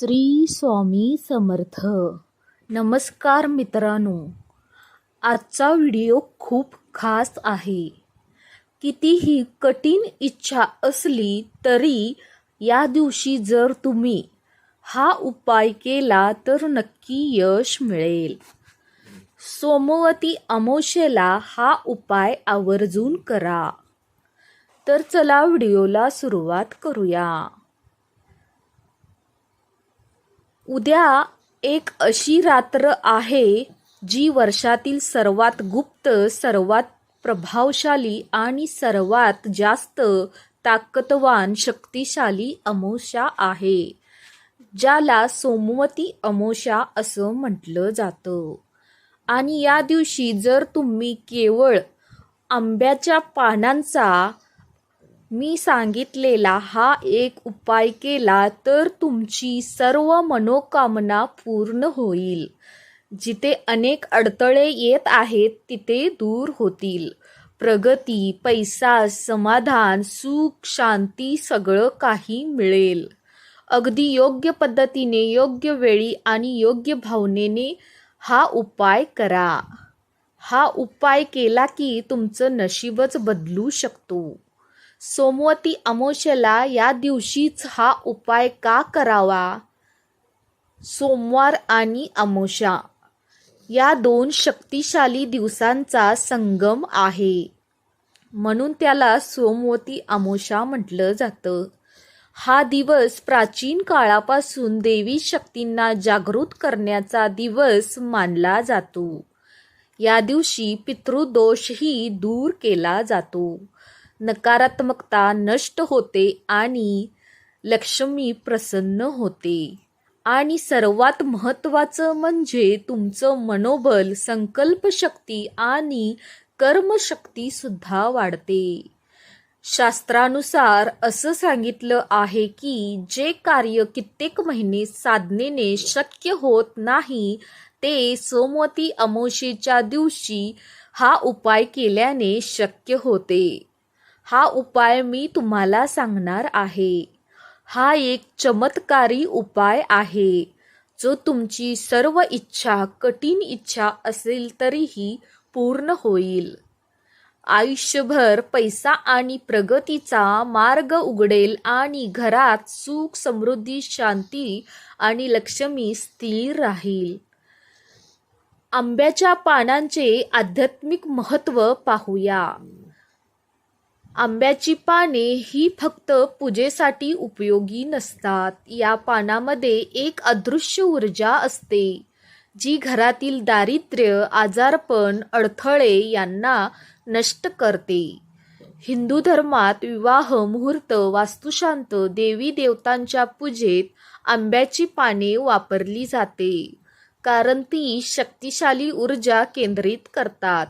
श्री स्वामी समर्थ. नमस्कार मित्रांनो. आजचा व्हिडिओ खूप खास आहे. कितीही कठीण इच्छा असली तरी या दिवशी जर तुम्ही हा उपाय केला तर नक्की यश मिळेल. सोमवती अमावस्येला हा उपाय आवर्जून करा. तर चला व्हिडिओला सुरुवात करूया. उद्या एक अशी रात्र आहे जी वर्षातील सर्वात गुप्त सर्वात प्रभावशाली आणि सर्वात जास्त ताकदवान शक्तिशाली अमोशा आहे ज्याला सोमवती अमोशा असं म्हटलं जातं. आणि या दिवशी जर तुम्ही केवळ आंब्याच्या पानांचा मी सांगितलेला हा एक उपाय केला तर तुमची सर्व मनोकामना पूर्ण होईल. जिथे अनेक अडथळे येत आहेत तिथे दूर होतील. प्रगती पैसा समाधान सुख शांती सगळं काही मिळेल. अगदी योग्य पद्धतीने योग्य वेळी आणि योग्य भावनेने हा उपाय करा. हा उपाय केला की तुमचं नशीबच बदलू शकतो. सोमवती अमावस्येला या दिवशीच हा उपाय का करावा? सोमवार आणि अमावस्या या दोन शक्तिशाली दिवसांचा संगम आहे. म्हणून त्याला सोमवती अमावस्या म्हटलं जातं. हा दिवस प्राचीन काळापासून देवी शक्तींना जागृत करण्याचा दिवस मानला जातो. या दिवशी पितृदोषही दूर केला जातो. नकारात्मकता नष्ट होते आणि लक्ष्मी प्रसन्न होते. आणि सर्वात महत्त्वाचं म्हणजे तुमचं मनोबल संकल्पशक्ती आणि कर्मशक्ती सुद्धा वाढते. शास्त्रानुसार असं सांगितलं आहे की जे कार्य कित्येक महिने साधनेने शक्य होत नाही ते सोमवती अमावस्येच्या दिवशी हा उपाय केल्याने शक्य होते. हा उपाय मी तुम्हाला सांगणार आहे. हा एक चमत्कारी उपाय आहे. जो तुमची सर्व इच्छा कठीण इच्छा असेल तरीही पूर्ण होईल. आयुष्यभर पैसा आणि प्रगतीचा मार्ग उघडेल आणि घरात सुख समृद्धी शांती आणि लक्ष्मी स्थिर राहील. आंब्याच्या पानांचे आध्यात्मिक महत्त्व पाहूया. आंब्याची पाने ही फक्त पूजेसाठी उपयोगी नसतात. या पानामध्ये एक अदृश्य ऊर्जा असते जी घरातील दारिद्र्य आजारपण अडथळे यांना नष्ट करते. हिंदू धर्मात विवाह मुहूर्त वास्तुशांत देवी देवतांच्या पूजेत आंब्याची पाने वापरली जाते कारण ती शक्तिशाली ऊर्जा केंद्रित करतात.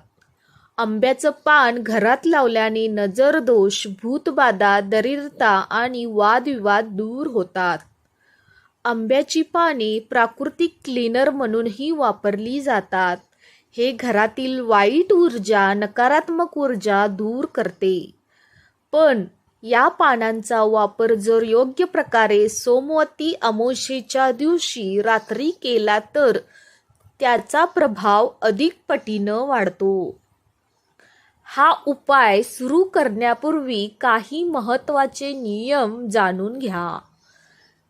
आंब्याचं पान घरात लावल्याने नजर दोष भूतबाधा दरिद्रता आणि वादविवाद दूर होतात. आंब्याची पाने प्राकृतिक क्लीनर म्हणूनही वापरली जातात. हे घरातील वाईट ऊर्जा नकारात्मक ऊर्जा दूर करते. पण या पानांचा वापर जर योग्य प्रकारे सोमवती अमावस्येच्या दिवशी रात्री केला तर त्याचा प्रभाव अधिक पटीनं वाढतो. हा उपाय सुरू करण्यापूर्वी काही महत्त्वाचे नियम जाणून घ्या.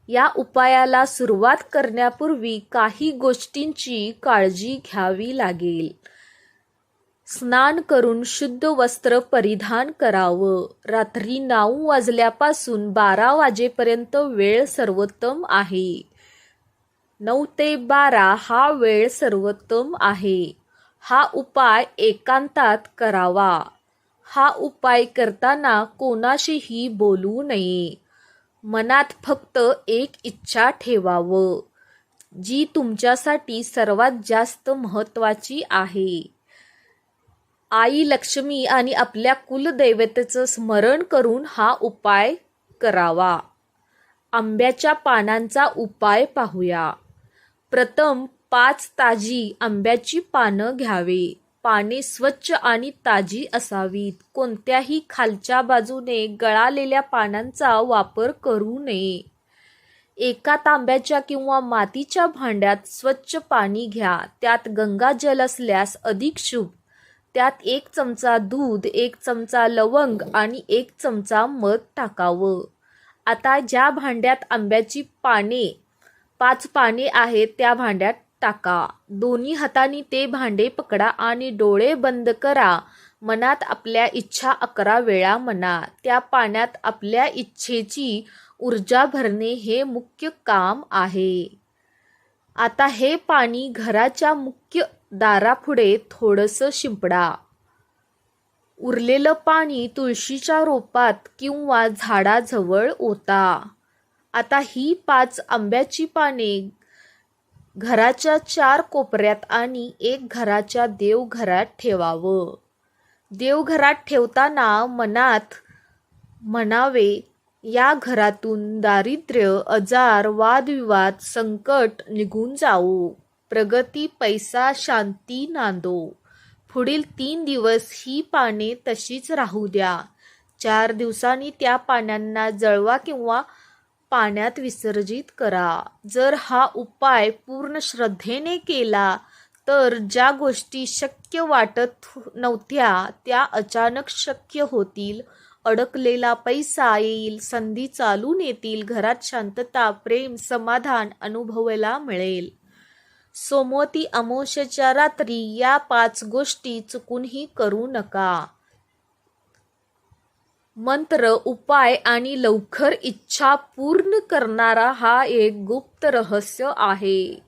या उपायाला सुरुवात करण्यापूर्वी काही गोष्टींची काळजी घ्यावी लागेल. स्नान करून शुद्ध वस्त्र परिधान करावं. रात्री नऊ वाजल्यापासून बारा वाजेपर्यंत वेळ सर्वोत्तम आहे. नऊ ते बारा हा वेळ सर्वोत्तम आहे. हा उपाय एकांतात करावा. हा उपाय करताना कोणाशीही बोलू नये. मनात फक्त एक इच्छा ठेवावं जी तुमच्यासाठी सर्वात जास्त महत्त्वाची आहे. आई लक्ष्मी आणि आपल्या कुलदैवतेचं स्मरण करून हा उपाय करावा. आंब्याच्या पानांचा उपाय पाहूया. प्रथम पाच ताजी आंब्याची पानं घ्यावे. पाने स्वच्छ आणि ताजी असावीत. कोणत्याही खालच्या बाजूने गळालेल्या पानांचा वापर करू नये. एका तांब्याच्या किंवा मातीच्या भांड्यात स्वच्छ पाणी घ्या. त्यात गंगाजल असल्यास अधिक शुभ. त्यात एक चमचा दूध एक चमचा लवंग आणि एक चमचा मध टाकावं. आता ज्या भांड्यात आंब्याची पाने पाच पाने आहेत त्या भांड्यात टाका. दोन्ही हातांनी ते भांडे पकडा आणि डोळे बंद करा. मनात आपल्या इच्छा अकरा वेळा म्हणा. त्या पाण्यात आपल्या इच्छेची ऊर्जा भरणे हे मुख्य काम आहे. आता हे पाणी घराच्या मुख्य दारापुढे थोडंसं शिंपडा. उरलेलं पाणी तुळशीच्या रोपात किंवा झाडाजवळ ओता. आता ही पाच आंब्याची पाने घराच्या चार कोपऱ्यात आणि एक घराच्या देवघरात ठेवावं. देवघरात ठेवताना मनात म्हणावे या घरातून दारिद्र्य आजार वादविवाद संकट निघून जावो. प्रगती पैसा शांती नांदो. पुढील तीन दिवस ही पाने तशीच राहू द्या. चार दिवसांनी त्या पाण्यांना जळवा किंवा पाण्यात विसर्जित करा. जर हा उपाय पूर्ण श्रद्धेने केला तर ज्या गोष्टी शक्य वाटत नव्हत्या त्या अचानक शक्य होतील. अडकलेला पैसा येईल संधी चालून येतील घरात शांतता प्रेम समाधान अनुभवायला मिळेल. सोमवती अमावस्येच्या रात्री या पाच गोष्टी चुकूनही करू नका. मंत्र उपाय आणि लवकर इच्छा पूर्ण करणारा हा एक गुप्त रहस्य आहे.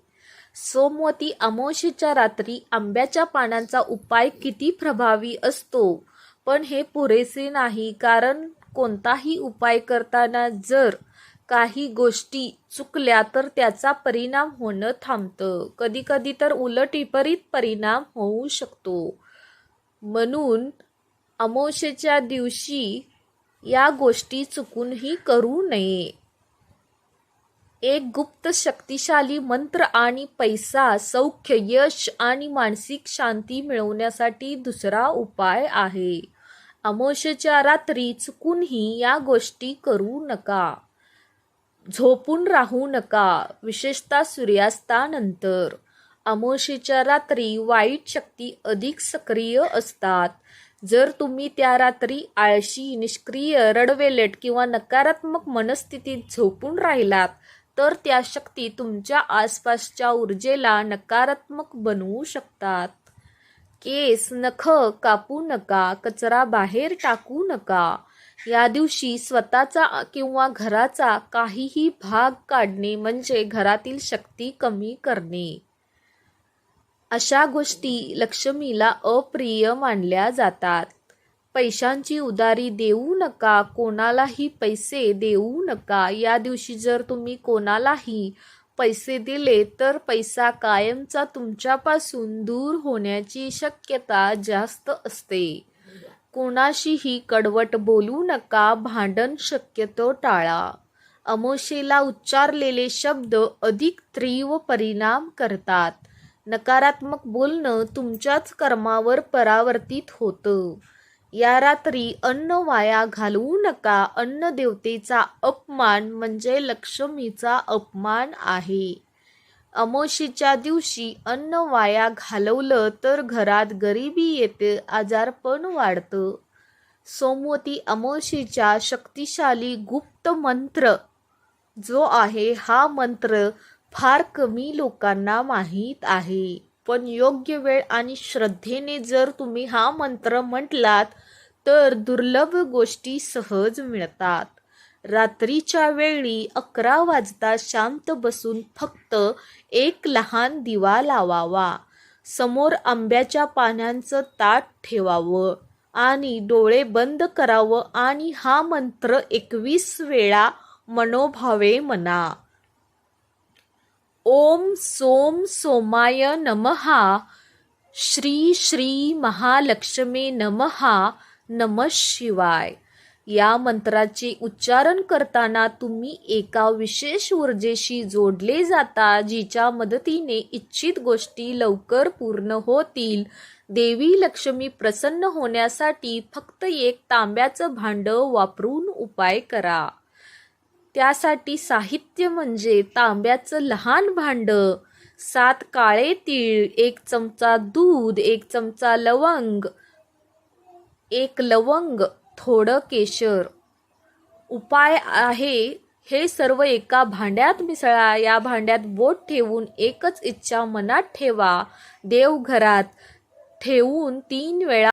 सोमवती अमावस्येच्या रात्री आंब्याच्या पानांचा उपाय किती प्रभावी असतो? पण हे पुरेसे नाही कारण कोणताही उपाय करताना जर काही गोष्टी चुकल्या तर त्याचा परिणाम होणं थांबतं. कधी कधी तर उलट विपरीत परिणाम होऊ शकतो. म्हणून अमोशेच्या दिवशी या गोष्टी चुकूनही करू नये. एक गुप्त शक्तिशाली मंत्र आणि पैसा सौख्य यश आणि मानसिक शांती मिळवण्यासाठी दुसरा उपाय आहे. अमोशच्या रात्री चुकूनही या गोष्टी करू नका. झोपून राहू नका विशेषतः सूर्यास्तानंतर. अमोशेच्या रात्री वाईट शक्ती अधिक सक्रिय असतात. जर तुम्ही त्या रात्री आळशी निष्क्रिय रडवेलेट किंवा नकारात्मक मनस्थितीत झोपून राहिलात तर त्या शक्ती तुमच्या आसपासच्या ऊर्जेला नकारात्मक बनवू शकतात. केस नख कापू नका कचरा बाहेर टाकू नका. या दिवशी स्वतःचा किंवा घराचा काहीही भाग काढणे म्हणजे घरातील शक्ती कमी करणे. अशा गोष्टी लक्ष्मीला अप्रिय मानल्या जातात. पैशांची उदारी देऊ नका कोणालाही पैसे देऊ नका. या दिवशी जर तुम्ही कोणालाही पैसे दिले तर पैसा कायमचा तुमच्यापासून दूर होण्याची शक्यता जास्त असते. कोणाशीही कडवट बोलू नका भांडण शक्यतो टाळा. अमोशेला उच्चारलेले शब्द अधिक तीव्र परिणाम करतात. नकारात्मक बोलणं तुमच्याच कर्मावर परावर्तित होतं. या रात्री अन्न वाया घालवू नका. अन्न देवतेचा अपमान म्हणजे लक्ष्मीचा अपमान आहे. अमोशीच्या दिवशी अन्न वाया घालवलं तर घरात गरिबी येते आजारपण वाढतं. सोमवती अमोशीच्या शक्तिशाली गुप्त मंत्र जो आहे हा मंत्र फार कमी लोकांना माहीत आहे. पण योग्य वेळ आणि श्रद्धेने जर तुम्ही हा मंत्र म्हटलात तर दुर्लभ गोष्टी सहज मिळतात. रात्रीच्या वेळी अकरा वाजता शांत बसून फक्त एक लहान दिवा लावावा. समोर आंब्याच्या पानांचं ताट ठेवावं आणि डोळे बंद करावं आणि हा मंत्र एकवीस वेळा मनोभावे म्हणा. ओम सोम सोमाय नमहा। श्री श्री महालक्ष्मी नमहा नम शिवाय। या मंत्राचे उच्चारण करताना तुम्ही एका विशेष ऊर्जेशी जोडले जाता जिच्या मदतीने इच्छित गोष्टी लवकर पूर्ण होतील. देवी लक्ष्मी प्रसन्न होण्यासाठी फक्त एक तांब्याचं भांड वापरून उपाय करा. त्यासाठी साहित्य म्हणजे तांब्याचं लहान भांड सात काळे तीळ एक चमचा दूध एक चमचा लवंग एक लवंग थोडं केशर. उपाय आहे हे सर्व एका भांड्यात मिसळा या भांड्यात बोट ठेवून एकच इच्छा मनात ठेवा. देवघरात ठेवून तीन वेळा